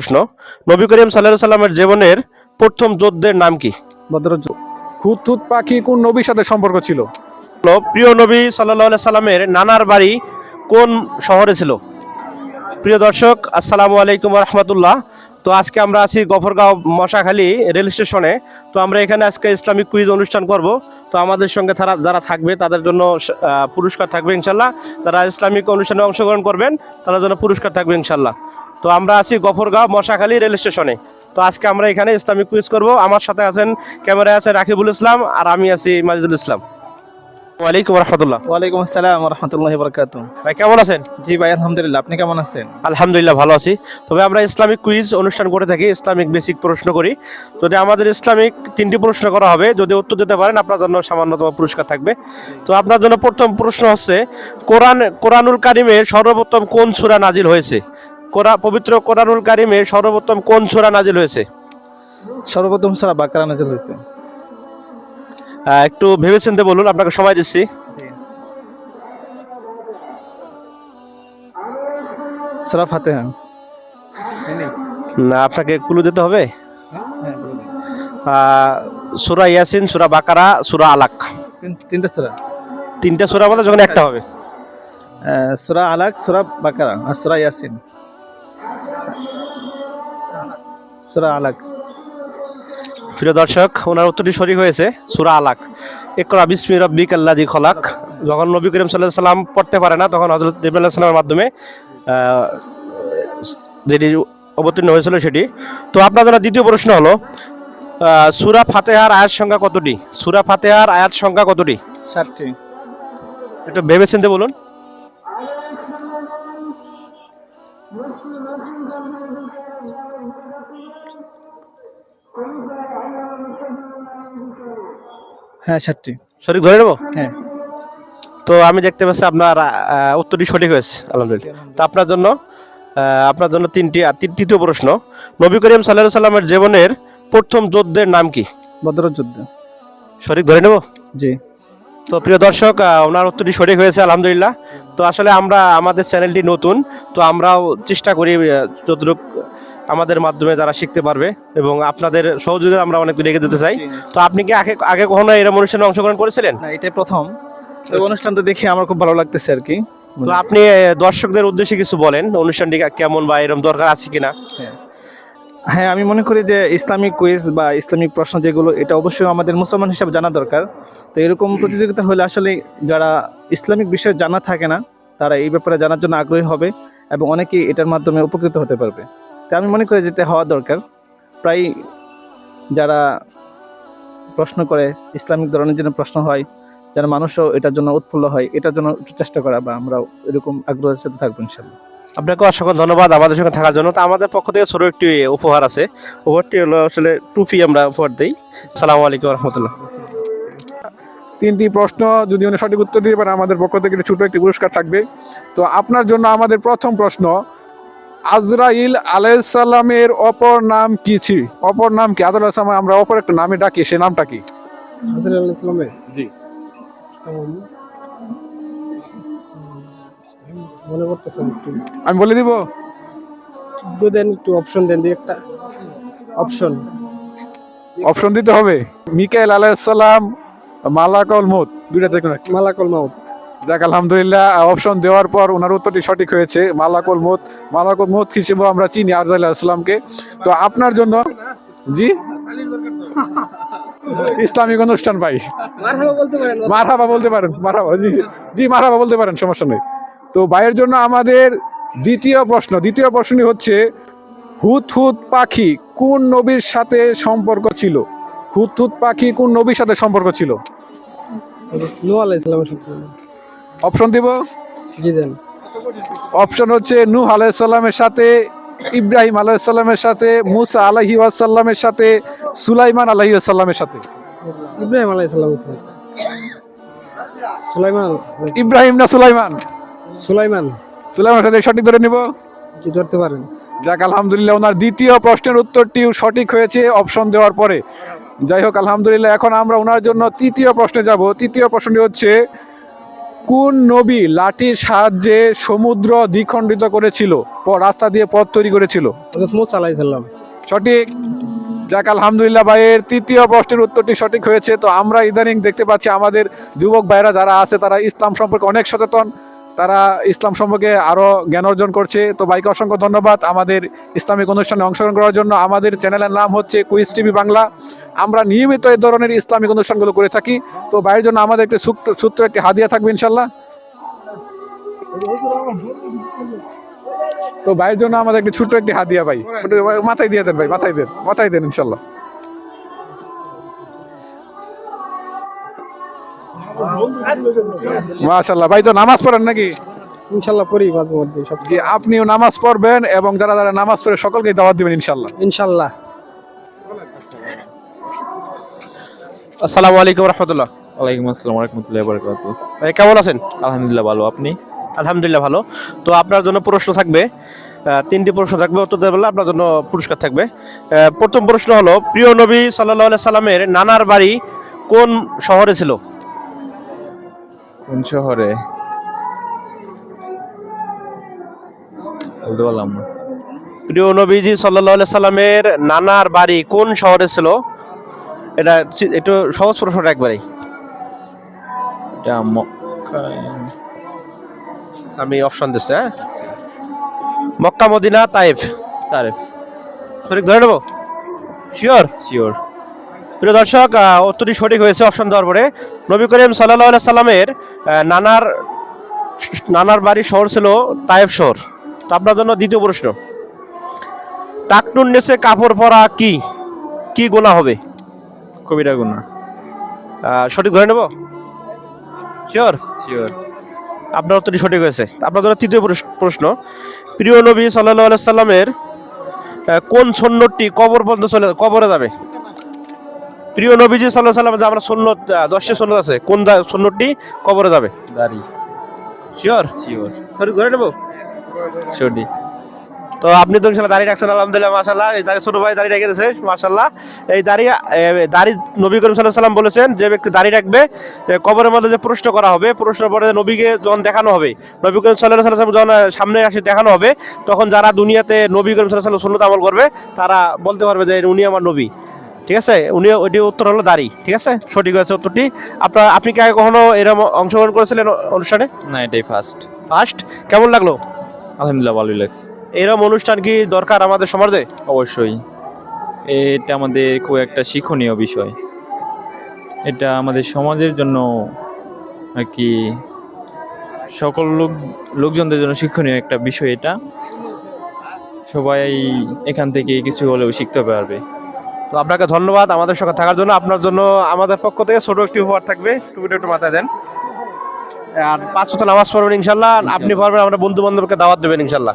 প্রশ্ন নবী করিম সাল্লাহ সাল্লামের জীবনের প্রথম যোদ্ধের নাম কি? বদরজ হুত হুত পাখি কোন নবীর সাথে সম্পর্ক ছিল? প্রিয় নবী সাল্লাহ সাল্লামের নানার বাড়ি কোন শহরে ছিল? প্রিয় দর্শক আসসালামু আলাইকুম রহমতুল্লাহ। তো আজকে আমরা আছি গফরগাঁও মশাখালী রেল স্টেশনে। তো আমরা এখানে আজকে ইসলামিক কুইজ অনুষ্ঠান করব। তো আমাদের সঙ্গে তারা যারা থাকবে তাদের জন্য পুরস্কার থাকবে ইনশাল্লাহ। তারা ইসলামিক অনুষ্ঠানে অংশগ্রহণ করবেন তাদের জন্য পুরস্কার থাকবে ইনশাল্লাহ। তো আমরা আছি গফরগাঁও মশাখালী রেল স্টেশনে। তো আজকে আমরা এখানে ইসলামিক কুইজ করব। আমার সাথে আছেন ক্যামেরায় আছে রাকিবুল ইসলাম আর আমি আছি মাজিদুল ইসলাম। ওয়ালাইকুম রহমতুল্লাহ। ওয়ালাইকুম আসসালাম রহমতুল্লাহ বরকাত ভাই কেমন আছেন? জি ভাই আলহামদুলিল্লাহ। আপনি কেমন আছেন? আলহামদুলিল্লাহ ভালো আছি। তবে আমরা ইসলামিক কুইজ অনুষ্ঠান করে থাকি ইসলামিক বেসিক প্রশ্ন করি। যদি আমাদের ইসলামিক তিনটি প্রশ্ন করা হবে যদি উত্তর দিতে পারেন আপনার জন্য সামান্যতম পুরস্কার থাকবে। তো আপনার জন্য প্রথম প্রশ্ন হচ্ছে কোরআন কোরআনুল কারিমের সর্বপ্রথম কোন সূরা নাজিল হয়েছে? কোরআন পবিত্র কোরআনুল কারিমের সর্বপ্রথম কোন সূরা নাজিল হয়েছে? সর্বপ্রথম সারা বাকারা নাজিল হয়েছে। একটু ভেবেচিন্তে বলুন আপনাকে সময় দিচ্ছি। সারা ফাতেহা। না আপনাকে কুলু দিতে হবে? আহ, সূরা ইয়াসিন সূরা বাকারা সূরা আলাক। তিন- তিনটা সুরা? তিনটা সূরা বলে যখন একটা হবে। সুরা আলাক সুরা বাকারা আর সুরা ইয়াসিন। সুরা আলাক। প্রিয় দর্শক ওনার উত্তরটি সঠিক হয়েছে সুরা আলাক। একরা বিসমি রব্বিক আল্লাজি খলাক। যখন নবী করিম সাল্লাহ সাল্লাম পড়তে পারে না তখন হজরত জিবরাল সাল্লামের মাধ্যমে যেটি অবতীর্ণ হয়েছিল সেটি। তো আপনার জন্য দ্বিতীয় প্রশ্ন হলো সুরা ফাতেহার আয়াত সংখ্যা কতটি? সুরা ফাতেহার আয়াত সংখ্যা কতটি? ষাটটি। একটু হ্যাঁ ষাটটি সঠিক ধরে নেব? হ্যাঁ। তো আমি দেখতে পাচ্ছি আপনার আহ, উত্তরটি সঠিক হয়েছে আলহামদুলিল্লাহ। তো আপনার জন্য আহ, আপনার জন্য তিনটি আর তিন- তৃতীয় প্রশ্ন। নবী করিম সাল্লাহ সাল্লামের জীবনের প্রথম যুদ্ধের নাম কি? বদর যুদ্ধ। সঠিক ধরে নেব? জি। তো প্রিয় দর্শক ওনার উত্তরটি সঠিক হয়েছে আলহামদুলিল্লাহ। তো আসলে আমরা আমাদের চ্যানেলটি নতুন তো আমরাও চেষ্টা করি যতটুকু আমাদের মাধ্যমে যারা শিখতে পারবে এবং আপনাদের সহযোগিতা আমরা অনেক রেখে দিতে চাই। তো আপনি কি আগে আগে কখনো এরকম অনুষ্ঠানে অংশগ্রহণ করেছিলেন? না এটাই প্রথম। তো অনুষ্ঠানটা দেখে আমার খুব ভালো লাগতেছে আর কি। তো আপনি দর্শকদের উদ্দেশ্যে কিছু বলেন অনুষ্ঠানটি কেমন বা এরকম দরকার আছে কিনা? হ্যাঁ আমি মনে করি যে ইসলামিক কুইজ বা ইসলামিক প্রশ্ন যেগুলো এটা অবশ্যই আমাদের মুসলমান হিসাবে জানা দরকার। তো এরকম প্রতিযোগিতা হলে আসলে যারা ইসলামিক বিষয়ে জানা থাকে না তারা এই ব্যাপারে জানার জন্য আগ্রহী হবে এবং অনেকেই এটার মাধ্যমে উপকৃত হতে পারবে। তাই আমি মনে করি যেটা হওয়া দরকার। প্রায় যারা প্রশ্ন করে ইসলামিক ধরনের জন্য প্রশ্ন হয় যেন মানুষও এটার জন্য উৎফুল্ল হয় এটার জন্য চেষ্টা করা বা আমরাও এরকম আগ্রহের সাথে থাকব ইনশাল্লাহ। আপনাকে অসংখ্য ধন্যবাদ আমাদের সঙ্গে থাকার জন্য। তো আমাদের পক্ষ থেকে ছোট একটি উপহার আছে। উপহারটি হলো আসলে টুপি আমরা উপহার দিই। সালামু আলাইকুম রহমতুল্লাহ। তিনটি প্রশ্ন যদি উনি সঠিক উত্তর দিতে পারেন আমাদের পক্ষ থেকে ছোট একটি পুরস্কার থাকবে। তো আপনার জন্য আমাদের প্রথম প্রশ্ন আজরাইল আলাইসাল্লামের অপর নাম কি ছি? অপর নাম কি? আদর আসলাম আমরা অপর একটা নামে ডাকি সে নামটা কি? হাজির আল ইসলামের জি মনে করতেছেন একটু? আমি বলে দিব? একটু দেন একটু অপশন দেন দিয়ে একটা। অপশন অপশন দিতে হবে। মিকাইল আলাইসাল্লাম মালাকল মত দুইটা দেখুন মালাকল মাউত। যাক আলহামদুলিল্লাহ অপশন দেওয়ার পর ওনার উত্তরটি সঠিক হয়েছে। মালাকল মত মালাকল মত হিসেবে আমরা চিনি আরজাল আসলামকে তো আপনার জন্য জি? ইসলামিক অনুষ্ঠান ভাই। মারহাবা বলতে পারেন। মারহাবা বলতে পারেন মারহাবা জি জি, জি মারহাবা বলতে পারেন সমস্যা নেই। তো ভাইয়ের জন্য আমাদের দ্বিতীয় প্রশ্ন দ্বিতীয় প্রশ্নটি হচ্ছে হুত হুত পাখি কোন নবীর সাথে সম্পর্ক ছিল? হুত হুত পাখি কোন নবীর সাথে সম্পর্ক ছিল? নু অপশন দিব? অপশন হচ্ছে নূহ আলাইসাল্লামের সাথে ইব্রাহিম আলাইসাল্লামের সাথে মুসা আলাহি আসাল্লামের সাথে সুলাইমান আলাহি আসাল্লামের সাথে। ইব্রাহিম সাথে। সুলাইমান? ইব্রাহিম না সুলাইমান? সুলাইমান। সুলাইমানের সাথে সঠিক ধরে নিব? কি ধরতে পারেন। যাক আলহামদুলিল্লাহ ওনার দ্বিতীয় প্রশ্নের উত্তরটি সঠিক হয়েছে অপশন দেওয়ার পরে। যাই হোক আলহামদুলিল্লাহ এখন আমরা ওনার জন্য তৃতীয় প্রশ্নে যাব। তৃতীয় প্রশ্নটি হচ্ছে কোন নবী লাঠির সাহায্যে সমুদ্র দ্বিখণ্ডিত করেছিল রাস্তা দিয়ে পথ তৈরি করেছিল? সঠিক। যাক আলহামদুলিল্লাহ ভাইয়ের তৃতীয় প্রশ্নের উত্তরটি সঠিক হয়েছে। তো আমরা ইদানিং দেখতে পাচ্ছি আমাদের যুবক ভাইরা যারা আছে তারা ইসলাম সম্পর্কে অনেক সচেতন। তারা ইসলাম সম্পর্কে আরও জ্ঞান অর্জন করছে। তো ভাইকে অসংখ্য ধন্যবাদ আমাদের ইসলামিক অনুষ্ঠানে অংশগ্রহণ করার জন্য। আমাদের চ্যানেলের নাম হচ্ছে কুইজ টিভি বাংলা। আমরা নিয়মিত এই ধরনের ইসলামিক অনুষ্ঠানগুলো করে থাকি। তো ভাইয়ের জন্য আমাদের একটি ছোট্ট একটি হাদিয়া থাকবে ইনশাল্লাহ তো ভাইয়ের জন্য আমাদের একটি ছোট্ট একটি হাদিয়া ভাই। মাথায় দিয়ে দেন ভাই মাথায় দেন মাথায় দেন ইনশাল্লাহ মাশাল্লাহ ভাই তো নামাজ পড়েন নাকি? ইনশাআল্লাহ পড়ি মাঝে মধ্যে সব। জি আপনিও নামাজ পড়বেন এবং যারা যারা নামাজ পড়ে সকলকে দাওয়াত দিবেন ইনশাল্লাহ ইনশাআল্লাহ। আসসালামু আলাইকুম রহমতুল্লাহ। ওয়ালাইকুম আসসালাম রহমতুল্লাহ বরকাত ভাই কেমন আছেন? আলহামদুলিল্লাহ ভালো। আপনি? আলহামদুলিল্লাহ ভালো। তো আপনার জন্য প্রশ্ন থাকবে তিনটি প্রশ্ন থাকবে। উত্তর আপনার জন্য পুরস্কার থাকবে। প্রথম প্রশ্ন হলো প্রিয় নবী সাল্লাহ সাল্লামের নানার বাড়ি কোন শহরে ছিল? কোন শহরে? বলতে পারলাম না। প্রিয় নবীজি সাল্লাহ সাল্লামের নানার বাড়ি কোন শহরে ছিল? এটা একটু সহজ প্রশ্নটা একবারেই। এটা আমি অপশন দিচ্ছি হ্যাঁ? Mecca Medina Taif. তারেফ সঠিক ধরে নেব? শিওর শিওর প্রিয় দর্শক উত্তরটি সঠিক হয়েছে অপশন দেওয়ার পরে। নবী করিম সাল্লাহ সাল্লামের নানার নানার বাড়ির শহর ছিল তায়েব শহর। তো আপনার জন্য দ্বিতীয় প্রশ্ন টাকটুন নেচে কাপড় পরা কি? কি গোনা হবে? কবিরা গোনা সঠিক ধরে নেব? শিওর শিওর আপনার উত্তরটি সঠিক হয়েছে। আপনার জন্য তৃতীয় প্রশ- প্রশ্ন প্রিয় নবী সাল্লাহ সাল্লামের কোন সন্ন্যতটি কবর পর্যন্ত চলে কবরে যাবে? প্রিয় নবীজি সাল্লাহ সাল্লাম যে আমরা সন্ন্যত দশটি সন্ন্যত আছে কোন দা- সন্ন্যতটি কবরে যাবে? দাড়ি শিওর শিওর ধরে নেব? সঠিক তো আপনি তো ইনশাল্লাহ দাড়ি রাখছেন আলহামদুলিল্লাহ মাশাল্লাহ এই দাড়ি ছোট ভাই দাড়ি রেখে দিয়েছে মাশাল্লাহ এই দাড়ি এ, দাড়ি নবী করিম সাল্লাহ সাল্লাম বলেছেন যে ব্যক্তি দাঁড়িয়ে রাখবে কবরের মধ্যে যে প্রশ্ন করা হবে প্রশ্ন পরে নবীকে যখন দেখানো হবে নবী করিম সাল্লাহ সাল্লাম যখন সামনে আসে দেখানো হবে তখন যারা দুনিয়াতে নবী করিম সাল্লাহ সাল্লাম সুন্নত আমল করবে তারা বলতে পারবে যে উনি আমার নবী। ঠিক আছে? উনি ওইটি উত্তর হলো দাড়ি ঠিক আছে? সঠিক হয়েছে উত্তরটি। আপনার আপনি কি আগে কখনো এরকম অংশগ্রহণ করেছিলেন অনুষ্ঠানে? না এটাই ফার্স্ট ফার্স্ট কেমন লাগল? আলহামদুলিল্লাহ ভালোই লাগছে। এরকম অনুষ্ঠান কি দরকার আমাদের সমাজে? অবশ্যই। এটা আমাদের খুব একটা শিক্ষণীয় বিষয়। এটা আমাদের সমাজের জন্য আর কি সকল লোক লোকজনদের জন্য শিক্ষণীয় একটা বিষয় এটা। সবাই এখান থেকে কিছু হলেও শিখতে পারবে। তো আপনাকে ধন্যবাদ আমাদের সঙ্গে থাকার জন্য। আপনার জন্য আমাদের পক্ষ থেকে ছোট একটি উপহার থাকবে। টুপিটা একটু মাথায় দেন। আর পাঁচ নামাজ পড়বেন ইনশাল্লাহ। আপনি পারবেন আমরা বন্ধু বান্ধবকে দাওয়াত দেবেন ইনশাল্লাহ।